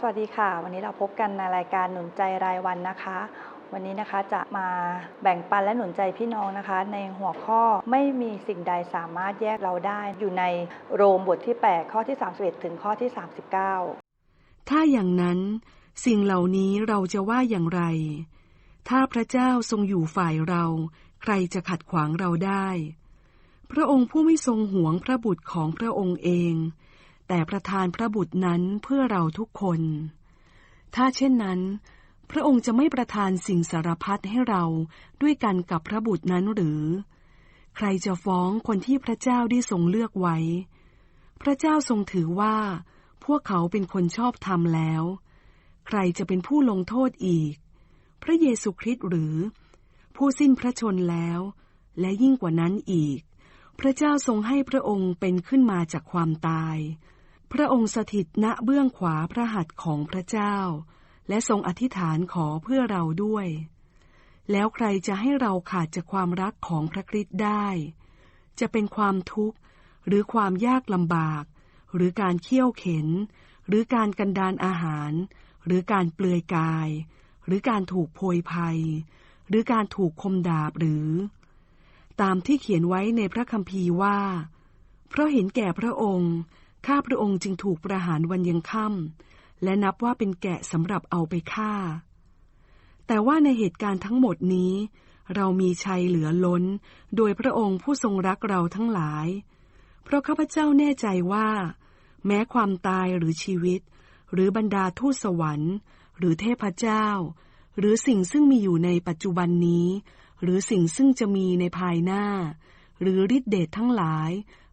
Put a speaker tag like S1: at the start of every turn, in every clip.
S1: สวัสดีค่ะ วันนี้เราพบกันในรายการหนุนใจรายวันนะคะ วันนี้นะคะจะมาแบ่งปันและหนุนใจพี่น้องนะคะ ในหัวข้อไม่มีสิ่งใดสามารถแยกเราได้ อยู่ในโรมบทที่ 8 ข้อที่ 31 ถึงข้อที่ 39
S2: ถ้าอย่างนั้นสิ่งเหล่านี้เราจะว่าอย่างไร ถ้าพระเจ้าทรงอยู่ฝ่ายเรา ใครจะขัดขวางเราได้ พระองค์ผู้ไม่ทรงหวงพระบุตรของพระองค์เอง แต่ประทานพระบุตรนั้นเพื่อเราทุกคน ถ้าเช่นนั้น พระองค์จะไม่ประทานสิ่งสารพัดให้เราด้วยกันกับพระบุตรนั้นหรือ ใครจะฟ้องคนที่พระเจ้าได้ทรงเลือกไว้ พระเจ้าทรงถือว่า พวกเขาเป็นคนชอบธรรมแล้ว ใครจะเป็นผู้ลงโทษอีก พระเยซูคริสต์หรือ ผู้สิ้นพระชนแล้ว และยิ่งกว่านั้นอีกพระเจ้าทรงให้พระองค์เป็นขึ้นมาจากความตาย พระองค์สถิตณเบื้องขวาพระหัตถ์ของพระเจ้า และทรงอธิษฐานขอเพื่อเราด้วย แล้วใครจะให้เราขาดจากความรักของพระคริสต์ได้ จะเป็นความทุกข์หรือความยากลำบาก หรือการเคี่ยวเข็น หรือการกันดานอาหาร หรือการเปลือยกาย หรือการถูกโพยภัย หรือการถูกคมดาบหรือ ตามที่เขียนไว้ในพระคัมภีร์ว่า เพราะเห็นแก่พระองค์ ข้าพระองค์จึงถูกประหารวันยังค่ำและนับว่าเป็นแกะสำหรับเอาไปฆ่า แต่ว่าในเหตุการณ์ทั้งหมดนี้ เรามีชัยเหลือล้น โดยพระองค์ผู้ทรงรักเราทั้งหลาย เพราะข้าพเจ้าแน่ใจว่า แม้ความตายหรือชีวิต หรือบรรดาทูตสวรรค์ หรือเทพเจ้า หรือสิ่งซึ่งมีอยู่ในปัจจุบันนี้ หรือสิ่งซึ่งจะมีในภายหน้า หรือฤทธิเดชทั้งหลาย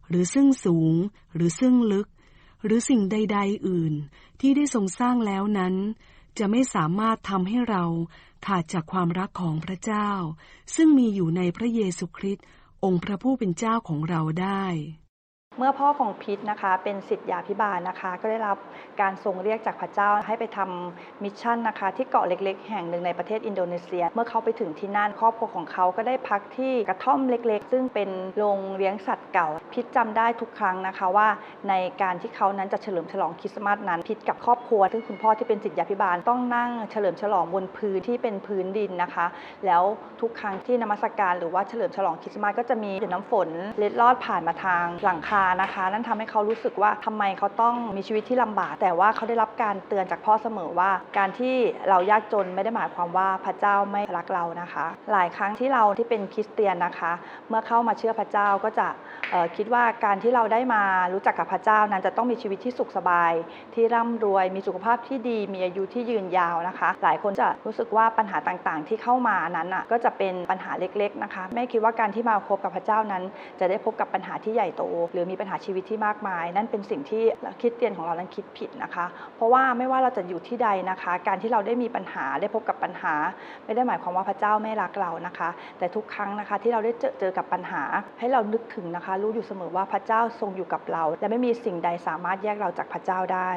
S2: หรือซึ่งสูง หรือซึ่งลึก หรือสิ่งใด ๆ อื่น ที่ได้ทรงสร้างแล้วนั้น จะไม่สามารถทำให้เราขาดจากความรักของพระเจ้า ซึ่งมีอยู่ในพระเยซูคริสต์องค์พระผู้เป็นเจ้าของเราได้
S1: เมื่อพ่อของพิษนะคะเป็นสิทธยาพิบาลนะคะ ก็ได้รับการทรงเรียกจากพระเจ้าให้ไปทำมิชชั่นนะคะ ที่เกาะเล็ก ๆ แห่งหนึ่งในประเทศอินโดนีเซีย เมื่อเขาไปถึงที่นั่นครอบครัวของเขาก็ได้พักที่กระท่อมเล็ก ๆ ซึ่งเป็นโรงเลี้ยงสัตว์เก่า พิษจำได้ทุกครั้งนะคะว่า ในการที่เขานั้นจะเฉลิมฉลองคริสต์มาสนั้น พิษกับครอบครัว ซึ่งคุณพ่อที่เป็นสิทธยาพิบาลต้องนั่งเฉลิมฉลองบนพื้นที่เป็นพื้นดินนะคะ แล้วทุกครั้งที่นมัสการ หรือว่าเฉลิมฉลองคริสต์มาสก็จะมีหยดน้ำฝนเล็ดลอดผ่านมาทางหลังคานะคะ นั่นทำให้เขารู้สึกว่าทำไมเขาต้องมีชีวิตที่ลำบาก แต่ว่าเขาได้รับการเตือนจากพ่อเสมอว่า การที่เรายากจนไม่ได้หมายความว่าพระเจ้าไม่รักเรานะคะ หลายครั้งที่เราที่เป็นคริสเตียนนะคะ เมื่อเข้ามาเชื่อพระเจ้าก็จะคิดว่าการที่เราได้มารู้จักกับพระเจ้านั้นจะต้องมีชีวิตที่สุขสบาย ที่ร่ำรวยมีสุขภาพที่ดี มีอายุที่ยืนยาวนะคะ หลายคนจะรู้สึกว่าปัญหาต่างๆ ที่เข้ามานั้นอะก็จะเป็นปัญหาเล็กๆนะคะแม่คิดว่าการที่มาพบกับพระเจ้านั้น จะได้พบกับปัญหาที่ใหญ่โต หรือมีปัญหาชีวิตที่มากมาย นั่นเป็นสิ่งที่คริสเตียนของเรานั้นคิดผิดนะคะ เพราะว่าไม่ว่าเราจะอยู่ที่ใดนะคะ การที่เราได้มีปัญหาได้พบกับปัญหา ไม่ได้หมายความว่าพระเจ้าไม่รักเรานะคะ แต่ทุกครั้งนะคะที่เราได้เจอเจอกับปัญหา ให้เรานึกถึงนะคะ รู้อยู่เสมอว่าพระเจ้าทรงอยู่กับเรา และไม่มีสิ่งใดสามารถแยกเราจากพระเจ้าได้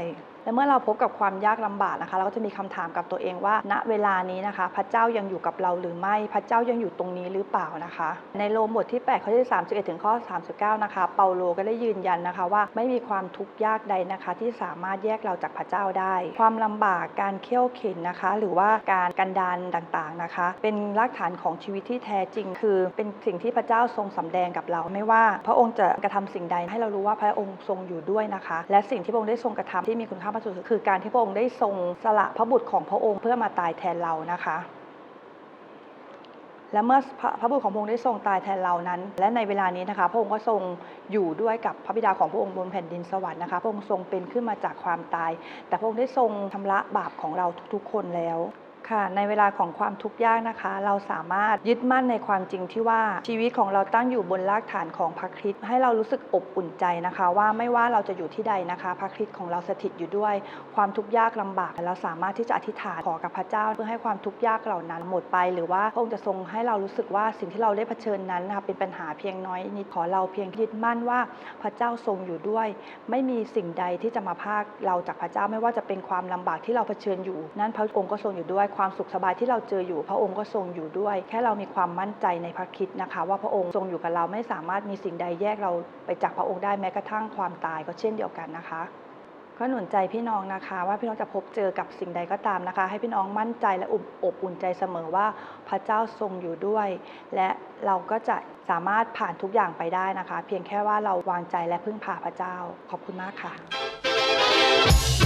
S1: และเมื่อเราพบกับความยากลำบากนะคะ เราก็จะมีคำถามกับตัวเองว่า ณเวลานี้นะคะ พระเจ้ายังอยู่กับเราหรือไม่พระเจ้ายังอยู่ตรงนี้หรือเปล่านะคะ ในโรมบทที่8ข้อที่31ถึงข้อ 39 นะคะ เปาโลก็ได้ยืนยันนะคะว่าไม่มีความทุกข์ยากใดนะคะ ที่สามารถแยกเราจากพระเจ้าได้ ความลำบากการเคี่ยวเข็นนะคะ หรือว่าการกันดานต่างๆนะคะ เป็นรากฐานของชีวิตที่แท้จริง คือเป็นสิ่งที่พระเจ้าทรงสำแดงกับเราไม่ว่า พระองค์จะกระทำสิ่งใดให้เรารู้ว่าพระองค์ทรงอยู่ด้วยนะคะ และสิ่งที่พระองค์ได้ทรงกระทำที่มีคุณค่ามากที่สุดคือการที่พระองค์ได้ทรงสละพระบุตรของพระองค์เพื่อมาตายแทนเรานะคะ และเมื่อพระพระบุตรของพระองค์ได้ทรงตายแทนเรานั้น และในเวลานี้นะคะ พระองค์ก็ทรงอยู่ด้วยกับพระบิดาของพระองค์บนแผ่นดินสวรรค์นะคะพระองค์ทรงเป็นขึ้นมาจากความตาย แต่พระองค์ได้ทรงชำระบาปของเราทุกๆ คนแล้ว ค่ะ ในเวลาของความทุกข์ยากนะคะ เราสามารถยึดมั่นในความจริงที่ว่าชีวิตของเราตั้งอยู่บนรากฐานของพระคริสต์ให้เรารู้สึกอบอุ่นใจนะคะ ว่าไม่ว่าเราจะอยู่ที่ใดนะคะพระคริสต์ของเราสถิตอยู่ด้วยความทุกข์ยากลำบาก เราสามารถที่จะอธิษฐานขอกับพระเจ้า เพื่อให้ความทุกข์ยากเหล่านั้นหมดไป หรือว่าพระองค์จะทรงให้เรารู้สึกว่าสิ่งที่เราได้เผชิญนั้นนะคะเป็นปัญหาเพียงน้อยนิดขอเราเพียงยึดมั่นว่าพระเจ้าทรงอยู่ด้วย ไม่มีสิ่งใดที่จะมาพากเราจากพระเจ้าไม่ว่าจะเป็นความลำบากที่เราเผชิญอยู่ นั้นพระองค์ก็ทรงอยู่ด้วยความสุขสบายที่เราเจออยู่ พระองค์ก็ทรงอยู่ด้วย แค่เรามีความมั่นใจในพระคิดนะคะ ว่าพระองค์ทรงอยู่กับเราไม่สามารถมีสิ่งใดแยกเราไปจากพระองค์ได้แม้กระทั่งความตายก็เช่นเดียวกันนะคะก็หนุนใจพี่น้องนะคะ ว่าพี่น้องจะพบเจอกับสิ่งใดก็ตามนะคะ ให้พี่น้องมั่นใจและอบอบอุ่นใจเสมอว่าพระเจ้าทรงอยู่ด้วย และเราก็จะสามารถผ่านทุกอย่างไปได้นะคะ เพียงแค่ว่าเราวางใจและพึ่งพาพระเจ้าขอบคุณมากค่ะ